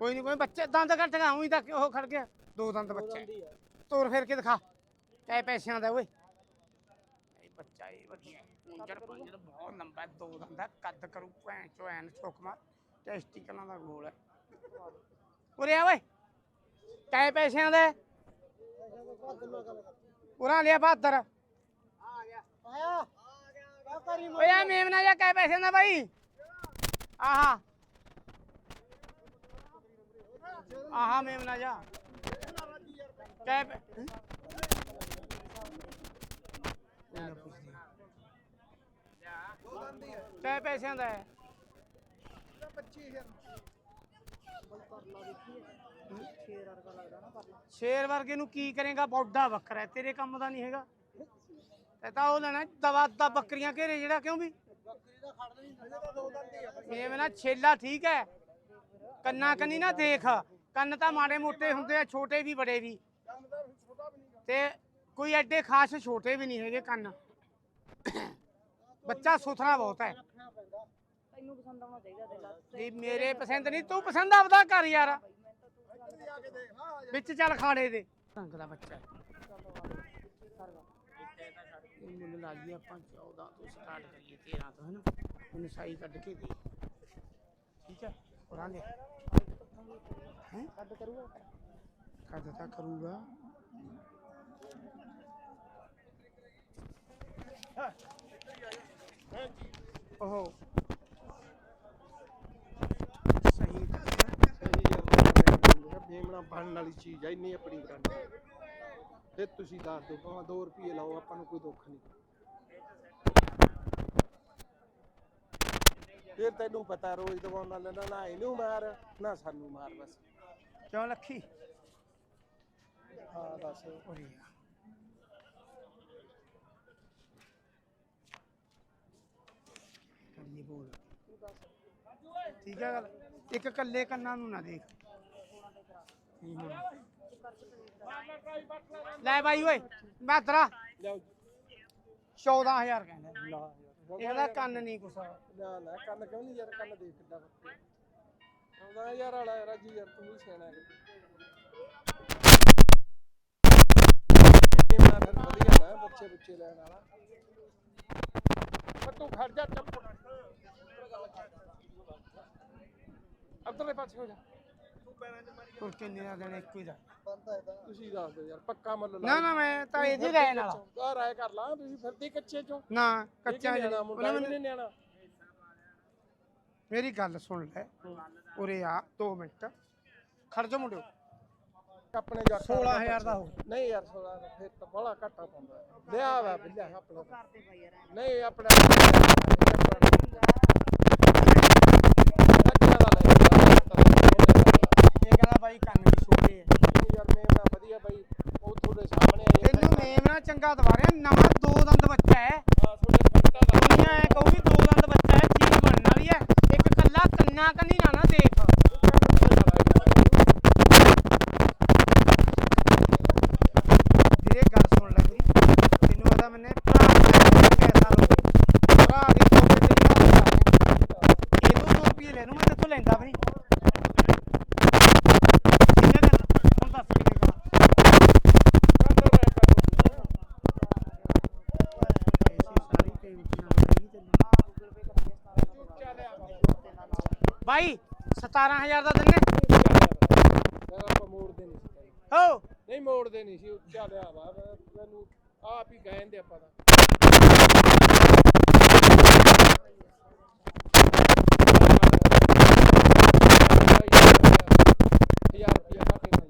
ਕੋਈ ਨਹੀਂ ਕੋਈ ਬੱਚੇ ਦੰਦ ਕੱਟ ਗਾ ਉਹੀ ਤਾਂ ਉਹ ਖੜ ਗਿਆ। ਦੋ ਦੰਦ ਬੱਚਾ। ਤੋਰ ਫੇਰ ਕੇ ਦਿਖਾ। ਕੈ ਪੈਸਿਆਂ ਦਾ ਓਏ। ਇਹ ਬੱਚਾ ਇਹ ਵਧੀਆ ਪੁੰਜਰ ਪੁੰਜਰ ਬਹੁਤ ਲੰਬਾ ਦੋ ਦੰਦਾ ਕੱਦ ਕਰੂ ਭੈਣ ਚੋ ਐਨ ਛੋਕਮਾ ਟੈਸਟੀਕਲਾਂ ਦਾ ਗੋਲ ਹੈ। ਉਰੇ ਆ ਓਏ। ਕੈ ਪੈਸਿਆਂ ਦਾ? ਉਰਾ ਲਿਆ ਬਹਾਦਰ। ਆਇਆ। ਕਾ ਕਰੀ ਓਏ ਆ ਮੇਮਨਾ ਜਾ ਕੈ ਪੈਸਿਆਂ ਦਾ ਬਾਈ। ਆਹਾ। ਆਹਾ ਮੇਮਨਾ ਜਾ। ਕੈ ਪੈ- ਹੈਂ? ਉਹਨੇ ਪੈਸਿਆਂ ਦਾ ਹੈ। 25000 ਸ਼ੇਰ ਨਾ ਪਰਲਾ ਵਰਗੇ ਨੂੰ ਕੀ ਕਰੇਗਾ? ਬੌਡਾ ਵੱਖਰਾ ਹੈ, ਤੇਰੇ ਕੰਮ ਦਾ ਨਹੀਂ ਹੈਗਾ। ਤੇ ਤਾਂ ਉਹ ਲੈਣਾ ਦਵਾ ਦਾ ਬੱਕਰੀਆਂ ਘੇਰੇ ਜਿਹੜਾ ਕਿਉਂ ਵੀ? ਬੱਕਰੀ ਨਾ ਛੇਲਾ ਠੀਕ ਹੈ ਕੰਨਾ ਕੰਨੀ ਨਾ ਦੇਖ। ਕੰਨ ਤਾਂ ਮਾੜੇ ਮੋਟੇ ਹੁੰਦੇ ਆ ਛੋਟੇ ਵੀ ਬੜੇ ਵੀ। ਤੇ ਕੋਈ ਐਡੇ ਖਾਸ ਛੋਟੇ ਵੀ ਨਹੀਂ ਹੈਗੇ ਕੰਨ। ਬੱਚਾ ਸੁਥਰਾ ਬਹੁਤ ਹੈ। ਤੈਨੂੰ ਪਸੰਦ ਆਉਣਾ ਚਾਹੀਦਾ ਤੇ ਲੱਤ ਜੀ ਮੇਰੇ ਪਸੰਦ ਨਹੀਂ ਤੂੰ ਪਸੰਦ ਆਪਦਾ ਕਰ ਯਾਰ। ਵਿੱਚ ਚੱਲ ਖਾੜੇ ਦੇ। ਢੰਗ ਦਾ ਬੱਚਾ ਹੈ। ਇਹ ਮੁੱਲ ਲਾ ਲਈਏ ਆਪਾਂ 14 ਤੋਂ ਸਟਾਰਟ ਕਰੀਏ 13 ਤੋਂ ਹੈਨਾ? ਮੈਨੂੰ ਸਾਈ ਕੱਢ ਕੇ ਦੇ। ਠੀਕ ਹੈ? ਉਰਾਂ ਲੈ ਹੈ? ਕੱਢ ਕਰੂਗਾ। ਕੱਢ ਤਾਂ ਕਰੂਗਾ। ਓਹੋ। ਸਹੀ ਦੱਸਿਆ ਮੇਮਣਾ ਬਣਨ ਵਾਲੀ ਚੀਜ਼ ਐ ਇੰਨੀ ਆਪਣੀ ਬ੍ਰਾਂਡ ਤੇ ਤੁਸੀਂ ਦੱਸ ਦਿਓ ਭਾਵੇਂ 2 ਰੁਪਏ ਲਾਓ ਆਪਾਂ ਨੂੰ ਕੋਈ ਦੁੱਖ ਨਹੀਂ। ਫਿਰ ਤੈਨੂੰ ਪਤਾ ਰੋਜ਼ ਦਵਾਉਣ ਨਾਲ ਨਾ ਨਾ ਇਹਨੂੰ ਮਾਰ ਨਾ ਸਾਨੂੰ ਮਾਰ ਬਸ। ਕਿਉਂ ਲੱਖੀ? ਹਾਂ ਦੱਸ ਉਰੇ ਆ। ਕੰਨੀ ਬੋਲ। ਠੀਕ ਹੈ ਗੱਲ? ਇੱਕ ਕੱਲੇ ਕੰਨਾਂ ਨੂੰ ਨਾ ਦੇਖ। ਲੈ ਬਾਈ ਓਏ ਮੈਂ ਤਰਾ ਲਿਆਓ 14000 ਕਹਿੰਦਾ। ਲਾ ਇਹਦਾ ਕੰਨ ਨਹੀਂ ਕੁਛ ਨਾ ਨਾ, ਕੰਨ ਕਿਉਂ ਨਹੀਂ ਯਾਰ, ਕੰਨ ਦੇਖ ਕਿੱਦਾਂ ਬੱਤੇ ਆਉਂਦਾ ਯਾਰ ਆਲਾ ਰਾਜੀ ਯਾਰ, ਤੂੰ ਵੀ ਸਿਆਣਾ ਹੈ। ਮੇਮਣਾ ਫਿਰ ਵਧੀਆ ਨਾ ਬੱਚੇ ਬੱਚੇ ਲੈਣ ਵਾਲਾ। ਪਰ ਤੂੰ ਖੜ ਜਾ ਚੁੱਪ ਅੰਦਰਲੇ ਪਾਸੇ ਹੋ ਜਾ। ਤੁਰ ਕੇ ਨਿਰਾ ਦੇਣਾ ਇੱਕੋ ਹੀ ਦਾ। ਬੰਦਾ ਇਹਦਾ ਤੁਸੀਂ ਦੱਸ ਦਿਓ ਯਾਰ ਪੱਕਾ ਮੁੱਲ ਲਾ ਨਾ ਨਾ ਮੈਂ ਤਾਂ ਇਹਦੀ ਰਹਿਣ ਵਾਲਾ। ਆ ਰਾਏ ਕਰ ਲਾ ਤੁਸੀਂ ਫਿਰਦੇ ਕੱਚੇ ਚੋਂ। ਨਾ ਇਹ ਕੀ ਕੱਚਾ ਨਿਆਣਾ ਮੁੰਡਾ? ਉਹਨੇ ਵੀ ਮੈਨੂੰ ਨਹੀਂ ਨਿਆਣਾ ਮੇਰੀ ਗੱਲ ਸੁਣ ਲੈ। ਉਰੇ ਆ 2 ਮਿੰਟ। ਖੜ ਜਾ ਮੁੰਡਿਓ। ਆਪਣੇ ਜੱਟ 16000 ਦਾ ਹੋ ਨਹੀਂ ਯਾਰ 16 ਦਾ ਫਿਰ ਤਾਂ ਬੜਾ ਘਾਟਾ ਪਾਉਂਦਾ ਲਿਆ ਵਾ ਬਿੱਲਾ ਆਪਣਾ ਨਹੀਂ ਆਪਣਾ ਬਾਈ ਕੰਨ ਵੀ ਛੋਟੇ ਆ। ਯਾਰ ਮੇਮਣਾ ਵਧੀਆ ਬਾਈ ਉਹ ਤੁਹਾਡੇ ਸਾਹਮਣੇ ਆ ਤੈਨੂੰ ਮੇਮਣਾ ਚੰਗਾ ਦਵਾ ਰਿਹਾ ਨਵਾਂ ਦੋ ਦੰਦ ਬੱਚਾ ਹੈ ਆ ਤੁਹਾਡੇ ਫਰਟਾ ਦਾ ਦੁਨੀਆ ਐ ਕਹੂਗੀ ਦੋ ਦੰਦ ਬੱਚਾ ਹੈ ਚੀਜ਼ ਬਣਨ ਵਾਲੀ ਹੈ ਇੱਕ ਕੱਲਾ ਕੰਨਾ ਕੰਨੀ ਨਾ ਨਾ ਦੇਖ ਵੀਰੇ ਗੱਲ ਸੁਣ ਲੈ ਮੇਰੀ ਤੈਨੂੰ ਪਤਾ ਮੈਨੇ ਭਰਾ ਦੀ ਕੈਸਾ ਲੋਗੇ ਭਰਾ ਦੀ ਤੋਪੇ ਤੇਰੀ ਘਰ ਜਾ ਰਿਹਾ ਇਹ ਤੋਂ 2 ਰੁਪਏ ਲੈ ਲੂ ਮੈਂ ਤੇਥੋਂ ਲੈਂਦਾ ਵੀ ਨਹੀਂ ਕਿੰਨੇ ਦਿਨ ਹੁਣ ਦੱਸ ਕਿੰਨੇ ਕਾ ਐਸੀ ਸਾਰੀ ਟੈਨਸ਼ਨ ਨਹੀਂ ਚੱਲਣੀ ਬਾਈ 17000 ਦਾ ਦਿੰਨੇ ਆਪਾਂ ਮੋੜਦੇ ਨਹੀਂ ਸੀ। ਹੋ। ਨਹੀਂ ਮੋੜਦੇ ਨਹੀਂ ਸੀ ਉੱਚਾ ਲਿਆ ਵਾ। ਮੈਨੂੰ ਆਪ ਹੀ ਕਹਿੰਦੇ ਆਪਾਂ ਤਾਂ ਹਜ਼ਾਰ ਰੁਪਇਆ ਘੱਟ ਨਾ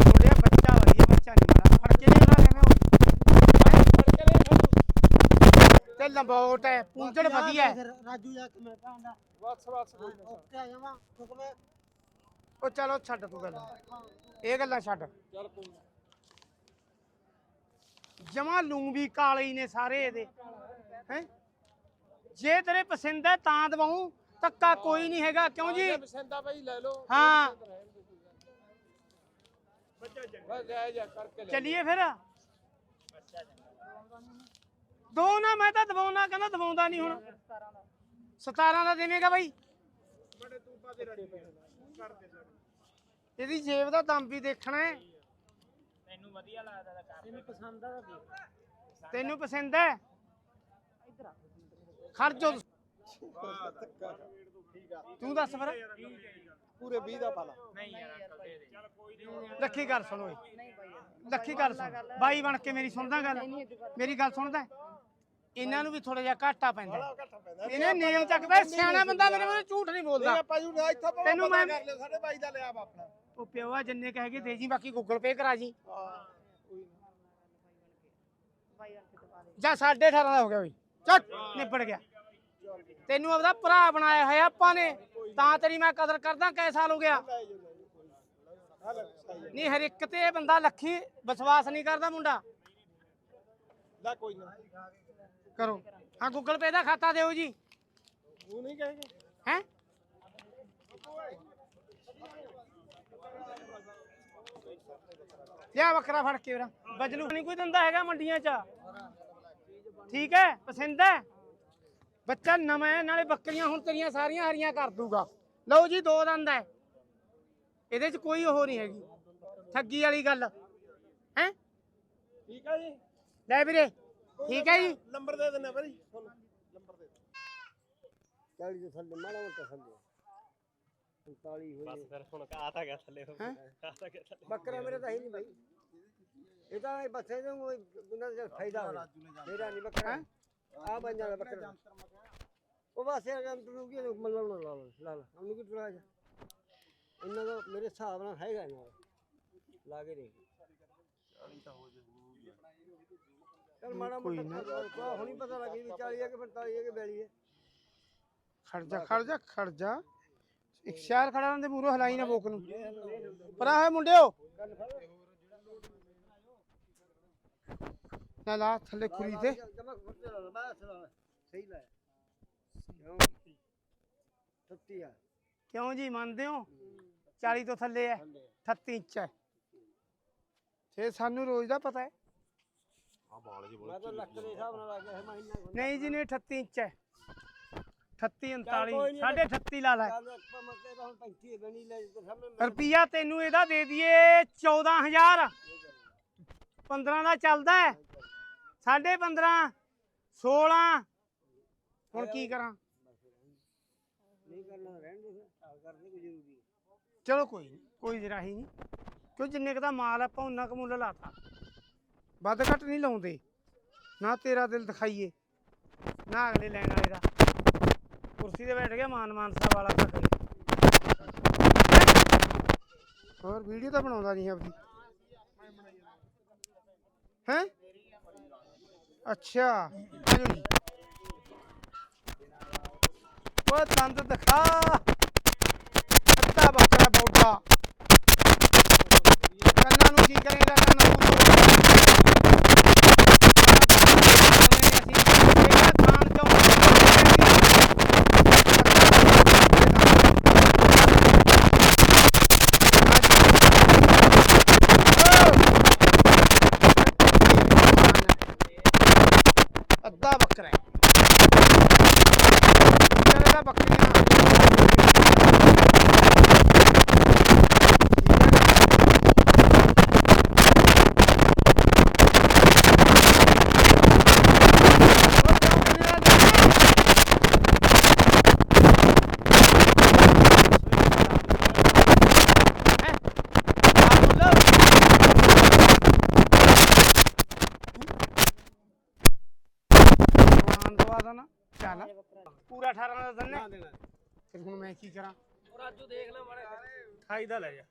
ਥੋੜਿਆ ਬੱਚਾ ਵਧੀਆ ਬੱਚਾ ਨਹੀਂ ਮਾਰਾ ਫੜ ਕੇ ਨਹੀਂ ਉਹਨਾਂ ਕਹਿੰਦੇ ਤੇ ਲੰਬੋਟ ਹੈ ਪੂੰਝੜ ਵਧੀਆ ਹੈ। ਰਾਜੂ ਜਾ ਕੇ ਮੈਂ ਬਸ ਬਸ ਕੋਈ ਨਾ। ਓਕੇ ਆ ਜਾਵਾਂ ਹੁਕਮੇ ਉਹ ਚਲੋ ਛੱਡ ਤੂੰ ਗੱਲ। ਇਹ ਗੱਲਾਂ ਛੱਡ। ਚੱਲ ਕੋਈ ਨਾ। ਜਮਾ ਲੂੰ ਵੀ ਕਾਲੇ ਹੀ ਨੇ ਸਾਰੇ ਇਹਦੇ। ਹੈ? ਜੇ ਤੇਰੇ ਪਸੰਦ ਹੈ ਤਾਂ ਦਵਾਉਂ ਤੱਕਾ ਕੋਈ ਨਹੀਂ ਹੈਗਾ ਕਿਉਂ ਜੀ? ਪਸੰਦਾ ਭਾਈ ਲੈ ਲਓ। ਹਾਂ। ਬਸ ਲੈ ਜਾ ਕਰਕੇ ਲੈ ਚੱਲੀਏ ਫਿਰ। ਦੋ ਨਾ ਮੈਂ ਤਾਂ ਦਵਾਉਣਾ ਕਹਿੰਦਾ ਦਵਾਉਂਦਾ ਨਹੀਂ ਹੁਣ। 17 ਦਾ ਦੇਵੇਂਗਾ ਬਾਈ। ਇਹਦੀ ਜੇਬ ਦਾ ਦਮ ਵੀ ਦੇਖਣਾ ਹੈ। ਤੈਨੂੰ ਪਸੰਦ ਆ ਤਾਂ ਦੇਖ ਤੈਨੂੰ ਪਸੰਦ ਹੈ? ਆ। ਖਰਚੋ ਠੀਕ ਆ ਤੂੰ ਦੱਸ ਫਿਰ। ਪੂਰੇ 20 ਦਾ ਪਾਲਾ। ਲੱਖੀ ਗੱਲ ਸੁਣ ਓਏ ਨਹੀਂ। ਬਾਈ ਲੱਖੀ ਗੱਲ ਸੁਣ। ਬਾਈ ਬਣ ਕੇ ਮੇਰੀ ਸੁਣਦਾ ਗੱਲ। ਮੇਰੀ ਗੱਲ ਸੁਣਦਾ ਇਹਨਾਂ ਨੂੰ ਵੀ ਥੋੜਾ ਜਿਹਾ ਘਾਟਾ ਪੈਂਦਾ। ਘੱਟ ਪੈਂਦਾ। ਇਹਨੇ ਨੇਮ ਚੱਕਦਾ ਸਿਆਣਾ ਬੰਦਾ ਮੇਰੇ ਮੂਹਰੇ ਝੂਠ ਨਹੀਂ ਬੋਲਦਾ। ਆਪਾਂ ਜੂ ਇੱਥੋਂ ਭਾਵੇਂ ਤੈਨੂੰ ਪਤਾ ਮੈਂ- ਕਰ ਲਿਓ ਸਾਡੇ ਬਾਈ ਦਾ ਲਿਆ ਵਾ ਆਪਣਾ। ਉਹ ਪਿਓ ਆ ਜਿੰਨੇ ਕਹੇਗੇ ਦੇ ਜੀ ਬਾਕੀ ਗੂਗਲ ਪੇ ਕਰਾ ਜੀ। ਜਾਂ 18.5 ਦਾ ਹੋ ਗਿਆ ਬਈ। ਚੱਟ ਨਿਬੜ ਗਿਆ। ਤੈਨੂੰ ਆਪਦਾ ਭਰਾ ਬਣਾਇਆ ਹੋਇਆ ਆਪਾਂ ਨੇ। ਤਾਂ ਤੇਰੀ ਮੈਂ ਕਦਰ ਕਰਦਾ ਕੈ ਸਾਲ ਹੋ ਗਿਆ। ਨਹੀਂ ਹਰ ਇੱਕ ਤੇ ਇਹ ਬੰਦਾ ਲੱਖੀ ਵਿਸ਼ਵਾਸ ਨਹੀਂ ਕਰਦਾ ਮੁੰਡਾ। ਲੈ ਕੋਈ ਨਾ। ਕਰੋ। ਹਾਂ ਗੂਗਲ ਪੇ ਦਾ ਖਾਤਾ ਦਿਓ ਜੀ। ਤੂੰ ਨਹੀਂ ਕਹੇਗਾ। ਹੈ? ਲਿਆ ਬੱਕਰਾ ਫੜ ਕੇ ਵੀਰਾ। ਬਜਲੂ। ਨਹੀਂ ਕੋਈ ਦਿੰਦਾ ਹੈਗਾ ਮੰਡੀਆਂ 'ਚ। ਠੀਕ ਹੈ ਪਸੰਦ ਹੈ? ਬੱਚਾ ਨਵਾਂ ਹੈ ਨਾਲੇ ਬੱਕਰੀਆਂ ਹੁਣ ਤੇਰੀਆਂ ਸਾਰੀਆਂ ਹਰੀਆਂ ਕਰ ਦੂਗਾ। ਲਓ ਜੀ ਦੋ ਦੰਦ ਹੈ। ਇਹਦੇ 'ਚ ਕੋਈ ਉਹ ਨਹੀਂ ਹੈਗੀ। ਠੱਗੀ ਵਾਲੀ ਗੱਲ। ਹੈ? ਠੀਕ ਆ ਜੀ। ਲੈ ਵੀਰੇ। ਠੀਕ ਹੈ ਜੀ। ਨੰਬਰ ਦੇ ਦਿੰਦੇ ਭਾਈ ਤੁਹਾਨੂੰ ਨੰਬਰ ਦੇ 40 ਦੇ ਥੱਲੇ ਮਾੜਾ ਮੋਟਾ ਥੱਲੇ। 45 ਹੋਏ ਬਸ ਫਿਰ ਹੁਣ ਆ ਤਾਂ ਗਿਆ ਥੱਲੇ ਹੁਣ। ਹੈਂ? ਆ ਤਾਂ ਗਿਆ ਥੱਲੇ। ਬੱਕਰਾ ਮੇਰੇ ਤਾਂ ਹੈ ਨਹੀਂ ਭਾਈ। ਇਹ ਤਾਂ ਇਹ ਬੱਸੇ ਦੇ ਉਹਨਾਂ ਦਾ ਫਾਇਦਾ ਹੋਇਆ ਮੇਰਾ ਨਹੀਂ ਬੱਕਰਾ। ਆ ਬਣ ਜਾਣਾ ਬੱਕਰਾ। ਉਹ ਬਸ ਇਹ ਤੂੰ ਕੀ ਮੱਲਣ ਲਾ ਲਾ ਲਾ ਲਾ। ਉਹਨੂੰ ਕੀ ਟੁਰਾ ਜਾ ਇਹਨਾਂ ਦਾ ਮੇਰੇ ਹਿਸਾਬ ਨਾਲ ਹੈਗਾ ਇਹਨਾਂ ਦਾ। ਲਾ ਕੇ ਦੇਖ। ਚਲ ਮਾੜਾ ਕੋਈ ਮੋਟਾ ਕੋ ਹੁਣੀ ਪਤਾ ਲੱਗੀ ਵੀ 40 ਹੈ ਕਿ 45 ਹੈ ਕਿ 42 ਹੈ। ਖੜ ਜਾ ਖੜ ਜਾ ਖੜ ਜਾ ਇੱਕ ਸ਼ਹਿਰ ਖੜਾ ਰਹਿੰਦੇ ਮੂਰੋ ਹਲਾਈ ਨਾ ਬੋਕ ਨੂੰ। ਪਰਾ ਹੈ ਮੁੰਡਿਓ? ਨਾ ਲਾ ਥੱਲੇ ਖੁਰੀ ਤੇ। ਜਮਾ ਫੁੱਟ ਲਾ ਲਾ, ਬਸ ਲਾ ਲਾ। ਸਹੀ ਲਾਇਆ। ਕਿਉਂ? ਸੱਤੀ ਆ। ਕਿਉਂ ਜੀ ਮੰਨਦੇ ਹੋ? 40 ਤੋਂ ਥੱਲੇ ਹੈ 38 ਇੰਚ ਹੈ। ਫੇ ਸਾਨੂੰ ਰੋਜ਼ ਦਾ ਪਤਾ ਹੈ। ਮੈਂ ਤਾਂ ਲੱਖ ਦੇ ਹਿਸਾਬ ਨਾਲ ਆ ਗਿਆ ਹੈ ਮਹੀਨਾ ਨਹੀਂ ਜੀ ਨਹੀਂ 38 ਇੰਚ ਹੈ। 38 ਚੱਲ 39 ਕੋਈ ਨੀ, ਸਾਢੇ 38 ਲਾ ਲੈ। ਚੱਲ ਆਪਾਂ ਮੱਕੇ ਤਾਂ ਹੁਣ 35 ਬਣੀ ਲੈ ਤੇ ਸਾਹਮਣੇ ਰੁਪਈਆ ਤੈਨੂੰ ਇਹਦਾ ਦੇ ਦਈਏ 14000 15 ਦਾ ਚੱਲਦਾ ਹੈ। ਸਾਢੇ 15 16 ਹੁਣ ਕੀ ਕਰਾਂ? ਨਹੀਂ ਕਰਨਾ ਰਹਿਣ ਦੇ ਫਿਰ। ਆ ਕਰਨੀ ਕੋਈ ਜ਼ਰੂਰੀ ਹੈ। ਚਲੋ ਕੋਈ ਨੀ, ਕੋਈ ਜਰਾਹੀ ਨਹੀਂ ਕਿਉਂ ਜਿੰਨੇ ਕੁ ਦਾ ਮਾਲ ਆਪਾਂ ਉਹਨਾਂ ਕੁ ਮੁੱਲ ਲਾਤਾ। ਵੱਧ ਘੱਟ ਨਹੀਂ ਲਾਉਂਦੇ। ਨਾ ਤੇਰਾ ਦਿਲ ਦਿਖਾਈਏ, ਨਾ ਅਗਲੇ ਲੈਣ ਵਾਲੇ ਦਾ। ਕੁਰਸੀ ਤੇ ਬੈਠ ਗਿਆ ਮਾਨ ਮਾਨਸਾ ਵਾਲਾ ਤੱਕ ਹੋਰ ਵੀਡੀਓ ਤਾਂ ਬਣਾਉਂਦਾ ਨਹੀਂ ਆਪਦੀ। ਹੈ? ਅੱਛਾ ਆਜੋ ਜੀ। ਉਹ ਦੰਦ ਦਿਖਾ। ਅੱਧਾ ਬੱਕਰਾ ਬੌਡਾ ਕੰਨਾਂ ਨੂੰ ਕੀ ਕਰੇਗਾ ਕੰਨਾਂ ਨੂੰ ਅੱਧਾ ਬੱਕਰਾ ਹੈ ਇਹਦਾ ਬੱਕਰੀਆਂ ਚੱਲ। ਪੂਰਾ 18 ਦਾ ਦੰਨੇ ਫਿਰ ਹੁਣ ਮੈਂ ਕੀ ਕਰਾਂ? ਰਾਜੂ ਦੇਖ ਲੈ ਮਾਰੇ ਖਾਈ ਦਾ ਲੈ ਜਾ।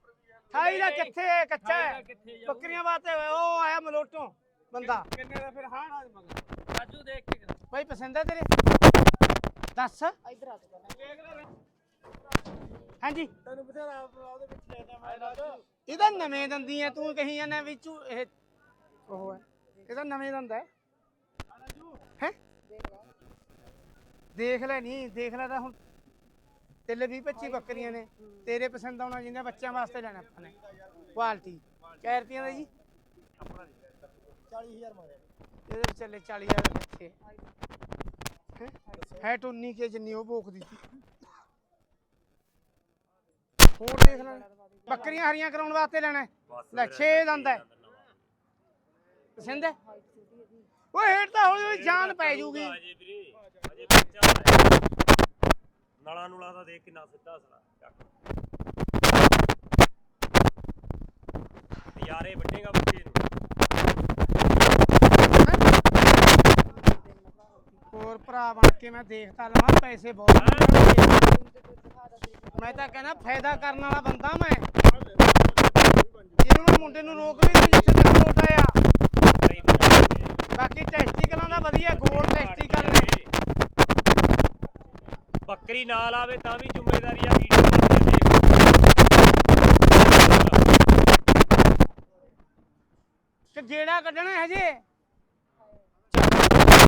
ਠਾਈ ਦਾ ਕਿੱਥੇ ਹੈ? ਕੱਚਾ ਹੈ। ਬੱਕਰੀਆਂ ਵਾਸਤੇ ਉਹ ਆਇਆ ਮਲੋਟੋਂ ਬੰਦਾ। ਕਿੰਨੇ ਦਾ ਫਿਰ? ਹਾਂ ਨਾ ਮਗਰ। ਰਾਜੂ ਦੇਖ ਕੇ ਕਰ। ਭਾਈ ਪਸੰਦ ਹੈ ਤੇਰੇ? ਦੱਸ। ਇੱਧਰ ਆ ਤੂੰ ਪਹਿਲਾਂ। ਹਾਂਜੀ। ਤੈਨੂੰ ਬਥੇਰਾ ਉਹਦੇ ਵਿੱਚ ਲੈਦਾ ਮੈਂ ਰਾਜੂ। ਇਹਦਾ ਨਵੇਂ ਦੰਦੀ ਹੈ ਤੂੰ ਕਹੀ ਜਾਂਦਾ ਵਿੱਚ ਇਹ ਉਹ ਹੈ। ਇਹਦਾ ਨਵੇਂ ਦੰਦ ਹੈ। ਹੈ? ਦੇਖ ਲੈ ਨਹੀਂ ਦੇਖ ਲੈ ਤਾਂ ਹੁਣ ਤੇਲੇ 20 25 ਬੱਕਰੀਆਂ ਨੇ ਤੇਰੇ ਪਸੰਦ ਆਉਣਾ ਜਿੰਨੇ ਬੱਚਿਆਂ ਵਾਸਤੇ ਲੈਣਾ ਆਪਾਂ ਨੇ। ਕੁਆਲਿਟੀ ਕੈ ਰੁਪਈਆਂ ਦਾ ਜੀ। 40000 ਮੰਗਿਆ ਇਹਦੇ ਵਿੱਚ ਚੱਲੇ 40000 ਦੇ ਹੈ? ਟੁੰਨੀ ਕੇ ਜਿੰਨੀ ਉਹ ਭੋਕਦੀ ਸੀ। ਹੋਰ ਦੇਖ ਲੈ। ਬੱਕਰੀਆਂ ਹਰੀਆਂ ਕਰਾਉਣ ਵਾਸਤੇ ਲੈਣਾ? ਲੈ 6 ਦੰਦ ਹੈ। ਪਸੰਦ ਹੈ? ਓਏ ਹੇਠ ਤਾਂ ਹੌਲੀ ਹੌਲੀ ਜਾਨ ਪੈ ਜੂਗੀ। ਅਜੇ ਵੀਰੇ। ਅਜੇ ਬੱਚਾ ਹੈ। ਨਲਾ ਨੂਲਾ ਦਾ ਦੇਖ ਕਿੰਨਾ ਸਿੱਧਾ ਸਣਾ ਚੱਕ। ਯਾਰੇ ਵੱਡੇਗਾ ਬੱਚੇ ਨੂੰ। ਹੋਰ ਭਰਾ ਬਣ ਕੇ ਮੈਂ ਦੇਖਤਾ ਲਵਾਂ ਪੈਸੇ ਬਹੁਤ। ਮੈਂ ਤਾਂ ਕਹਿੰਦਾ ਫਾਇਦਾ ਕਰਨ ਵਾਲਾ ਬੰਦਾ ਮੈਂ। ਜਿਹਨੂੰ ਮੈਂ ਮੁੰਡੇ ਨੂੰ ਰੋਕ ਵੀ ਨਹੀਂ ਜਿੱਥੇ ਤੱਕ ਲੋਟ ਆਇਆ ਕਈ ਬੱਚੇ ਬਾਕੀ ਟੈਸਟੀਕਲਾਂ ਦਾ ਵਧੀਆ ਗੋਲ ਟੈਸਟੀਕਲ ਨੇ ਬੱਕਰੀ ਨਾਲ ਆਵੇ ਤਾਂ ਵੀ ਜ਼ਿੰਮੇਵਾਰੀ ਆ ਵੀਡੀਓ ਕਿ। ਗੇੜਾ ਕੱਢਣਾ ਹੈ ਹਜੇ।